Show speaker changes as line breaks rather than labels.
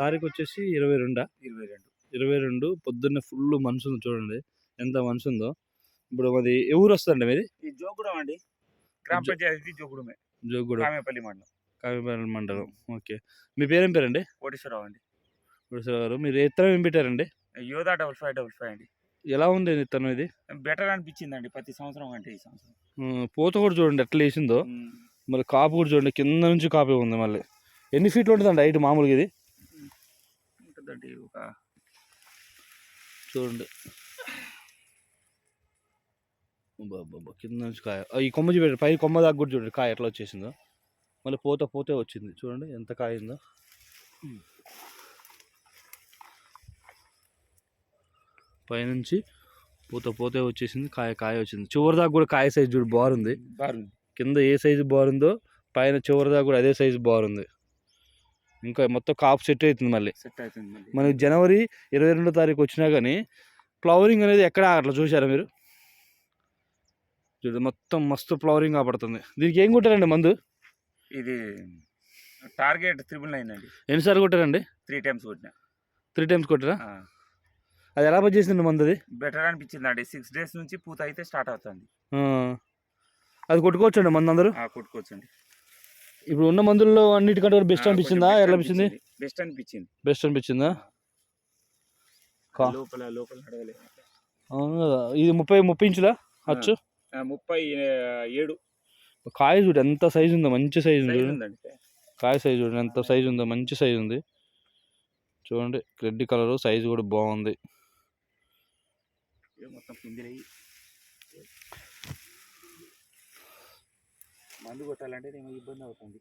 తారీఖు వచ్చేసి ఇరవై రెండా
ఇరవై రెండు
ఇరవై రెండు పొద్దున్నే ఫుల్ మనసు ఉంది చూడండి ఎంత మనసు ఉందో ఇప్పుడు మాది ఊరు వస్తుందండి మీది?
ఈ జోగుడం అండి. గ్రామ పంచాయతీ జోగుడమే.
జోగుడు.
కామేపల్లి మండలం.
కామిపల్లి మండలం. ఓకే. మీ పేరేం పేరండి?
కోటేశ్వరరావు అండి.
గుడిసెల గారు మీరు ఇత్తనం ఏం పెట్టారండి?
యోధా డబల్ ఫైవ్ డబల్ ఫైవ్ అండి.
ఎలా ఉంది ఇత్తనం ఇది?
బెటర్ అనిపించిందండి ప్రతి సంవత్సరం అంటే ఈ సంవత్సరం.
పూత కూడా చూడండి ఎట్లా వేసిందో. మళ్ళీ కాపు కూడా చూడండి కింద నుంచి కాపే ఉంది మళ్ళీ. ఎన్ని ఫీట్లు ఉంటుందండి హైట్ మామూలుగా ఇది?
ఉంటుందండి ఒక
చూడండి. అబ్బబ్బబ్బ, కింద నుంచి కాయ. ఈ కొమ్మ చూడండి పై కొమ్మ దాకా కూడా చూడండి కాయ ఎట్లా వచ్చేసిందో. మళ్ళీ పోత పోతే వచ్చింది. చూడండి ఎంత కాయ ఉందో. పైనుంచి పూత పోతే వచ్చేసింది కాయ కాయ వచ్చింది. చివరి దాకా కూడా కాయ సైజు చూడు బాగుంది.
బాగుంది.
కింద ఏ సైజు బారుందో పైన చివరి దాకా కూడా అదే సైజు బారుంది ఇంకా మొత్తం కాపు సెట్ అవుతుంది మళ్ళీ.
సెట్ అవుతుంది మళ్ళీ.
మనకి జనవరి ఇరవై రెండో తారీఖు వచ్చినా కానీ ఫ్లవరింగ్ అనేది ఎక్కడ అట్లా చూసారా మీరు? చూడు మొత్తం మస్తు ఫ్లవరింగ్ కాబడుతుంది. దీనికి ఏం కొట్టారండి మందు?
ఇది టార్గెట్ త్రిబుల్ నైన్ అండి.
ఎన్నిసార్లు కొట్టారండి?
త్రీ టైమ్స్ కొట్టిన.
త్రీ టైమ్స్ కొట్టారా? అది ఎలా పనిచేసింది మందు అది?
బెటర్ అనిపించింది అండి సిక్స్ డేస్ నుంచి పూత అయితే స్టార్ట్ అవుతుంది.
అది కొట్టుకోవచ్చండి మందు అందరూ?
ఆ, కొట్టుకోవచ్చండి.
ఇప్పుడు ఉన్న మందుల్లో అన్నిటికంటే బెస్ట్ అనిపించిందా? ఎలా అనిపించింది?
బెస్ట్ అనిపించింది.
బెస్ట్ అనిపించిందా?
లోపల లోపల
అవును కదా. ఇది ముప్పై ముప్పై ఇంచులా? అచ్చు?
ముప్పై ఏడు.
కాయ చూడు ఎంత సైజు ఉందో మంచి సైజు ఉంది కాయ సైజు చూడండి ఎంత సైజు ఉందో మంచి సైజు ఉంది. చూడండి రెడ్ కలర్ సైజు కూడా బాగుంది.
మొత్తం మందు కొట్టాలంటే ఏమో ఇబ్బంది అవుతుంది.